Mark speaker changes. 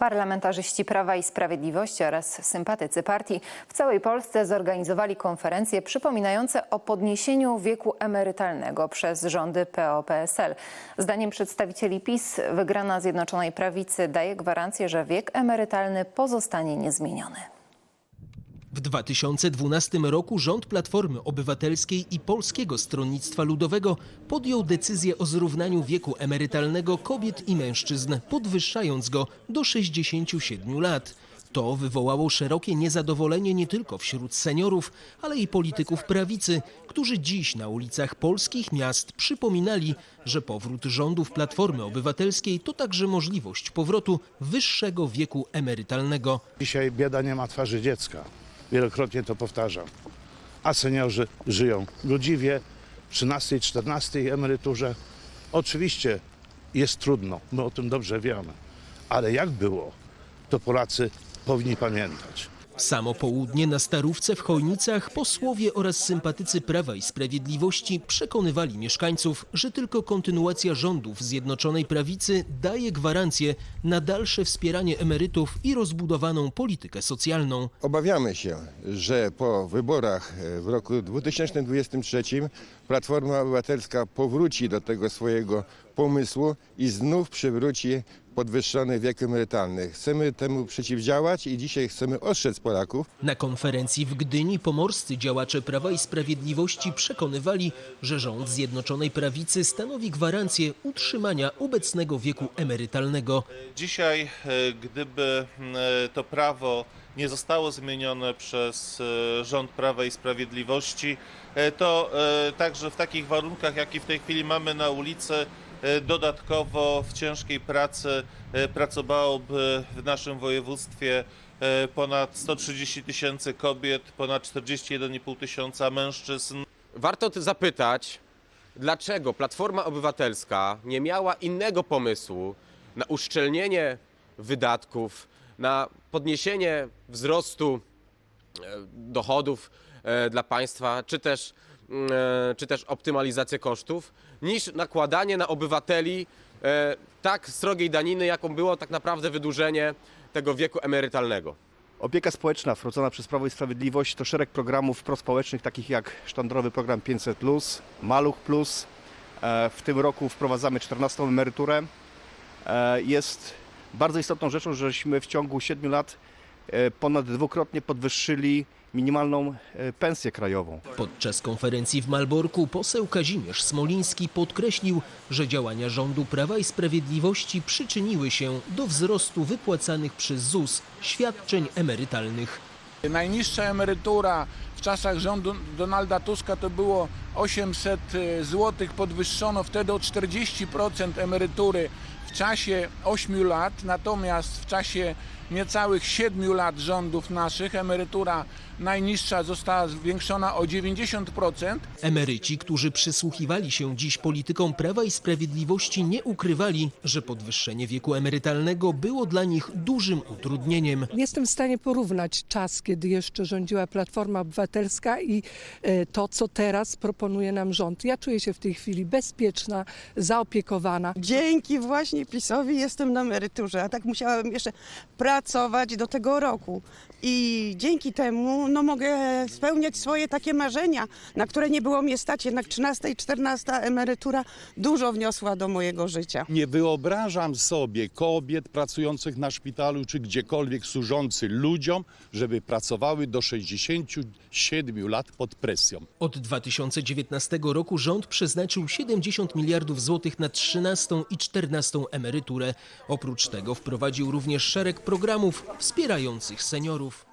Speaker 1: Parlamentarzyści Prawa i Sprawiedliwości oraz sympatycy partii w całej Polsce zorganizowali konferencje przypominające o podniesieniu wieku emerytalnego przez rządy PO-PSL. Zdaniem przedstawicieli PiS wygrana Zjednoczonej Prawicy daje gwarancję, że wiek emerytalny pozostanie niezmieniony.
Speaker 2: W 2012 roku rząd Platformy Obywatelskiej i Polskiego Stronnictwa Ludowego podjął decyzję o zrównaniu wieku emerytalnego kobiet i mężczyzn, podwyższając go do 67 lat. To wywołało szerokie niezadowolenie nie tylko wśród seniorów, ale i polityków prawicy, którzy dziś na ulicach polskich miast przypominali, że powrót rządów Platformy Obywatelskiej to także możliwość powrotu wyższego wieku emerytalnego.
Speaker 3: Dzisiaj bieda nie ma twarzy dziecka. Wielokrotnie to powtarzam. A seniorzy żyją godziwie, 13, 14 emeryturze. Oczywiście jest trudno, my o tym dobrze wiemy. Ale jak było, to Polacy powinni pamiętać.
Speaker 2: Samo południe na Starówce w Chojnicach posłowie oraz sympatycy Prawa i Sprawiedliwości przekonywali mieszkańców, że tylko kontynuacja rządów Zjednoczonej Prawicy daje gwarancję na dalsze wspieranie emerytów i rozbudowaną politykę socjalną.
Speaker 4: Obawiamy się, że po wyborach w roku 2023 Platforma Obywatelska powróci do tego swojego pomysłu i znów przywróci podwyższony wiek emerytalny. Chcemy temu przeciwdziałać i dzisiaj chcemy ostrzec Polaków,
Speaker 2: Na konferencji w Gdyni pomorscy działacze Prawa i Sprawiedliwości przekonywali, że rząd Zjednoczonej Prawicy stanowi gwarancję utrzymania obecnego wieku emerytalnego.
Speaker 5: Dzisiaj, e, gdyby e, to prawo nie zostało zmienione przez e, rząd Prawa i Sprawiedliwości, to także w takich warunkach, jakie w tej chwili mamy na ulicy, dodatkowo w ciężkiej pracy e, pracowałoby w naszym województwie e, ponad 130 tysięcy kobiet, ponad 41,5 tysiąca mężczyzn.
Speaker 6: Warto zapytać, dlaczego Platforma Obywatelska nie miała innego pomysłu na uszczelnienie wydatków, na podniesienie wzrostu e, dochodów e, dla państwa, czy też, e, czy też optymalizację kosztów, niż nakładanie na obywateli e, tak srogiej daniny, jaką było tak naprawdę wydłużenie tego wieku emerytalnego.
Speaker 7: Opieka społeczna wprowadzona przez Prawo i Sprawiedliwość to szereg programów prospołecznych, takich jak sztandrowy program 500, Maluch Plus. E, W tym roku wprowadzamy 14 emeryturę. E, Jest bardzo istotną rzeczą, żeśmy w ciągu 7 lat e, ponad dwukrotnie podwyższyli minimalną e, pensję krajową.
Speaker 2: Podczas konferencji w Malborku poseł Kazimierz Smoliński podkreślił, że działania rządu Prawa i Sprawiedliwości przyczyniły się do wzrostu wypłacanych przez ZUS świadczeń emerytalnych.
Speaker 8: Najniższa emerytura w czasach rządu Donalda Tuska to było 800 zł, podwyższono wtedy o 40% emerytury w czasie 8 lat, natomiast w czasie niecałych 7 lat rządów naszych emerytura najniższa została zwiększona o 90%.
Speaker 2: Emeryci, którzy przysłuchiwali się dziś politykom Prawa i Sprawiedliwości, nie ukrywali, że podwyższenie wieku emerytalnego było dla nich dużym utrudnieniem.
Speaker 9: Jestem w stanie porównać czas, kiedy jeszcze rządziła Platforma Obywatelska i e, to, co teraz proponuje nam rząd. Ja czuję się w tej chwili bezpieczna, zaopiekowana.
Speaker 10: Dzięki właśnie PiSowi jestem na emeryturze, a tak musiałam jeszcze pracować do tego roku. I dzięki temu no, mogę spełniać swoje takie marzenia, na które nie było mnie stać. Jednak 13 i 14 emerytura dużo wniosła do mojego życia.
Speaker 11: Nie wyobrażam sobie kobiet pracujących na szpitalu czy gdziekolwiek służących ludziom, żeby pracowały do 67 lat pod presją.
Speaker 2: Od 2019 roku rząd przeznaczył 70 miliardów złotych na 13 i 14 emeryturę. Oprócz tego wprowadził również szereg programów wspierających seniorów.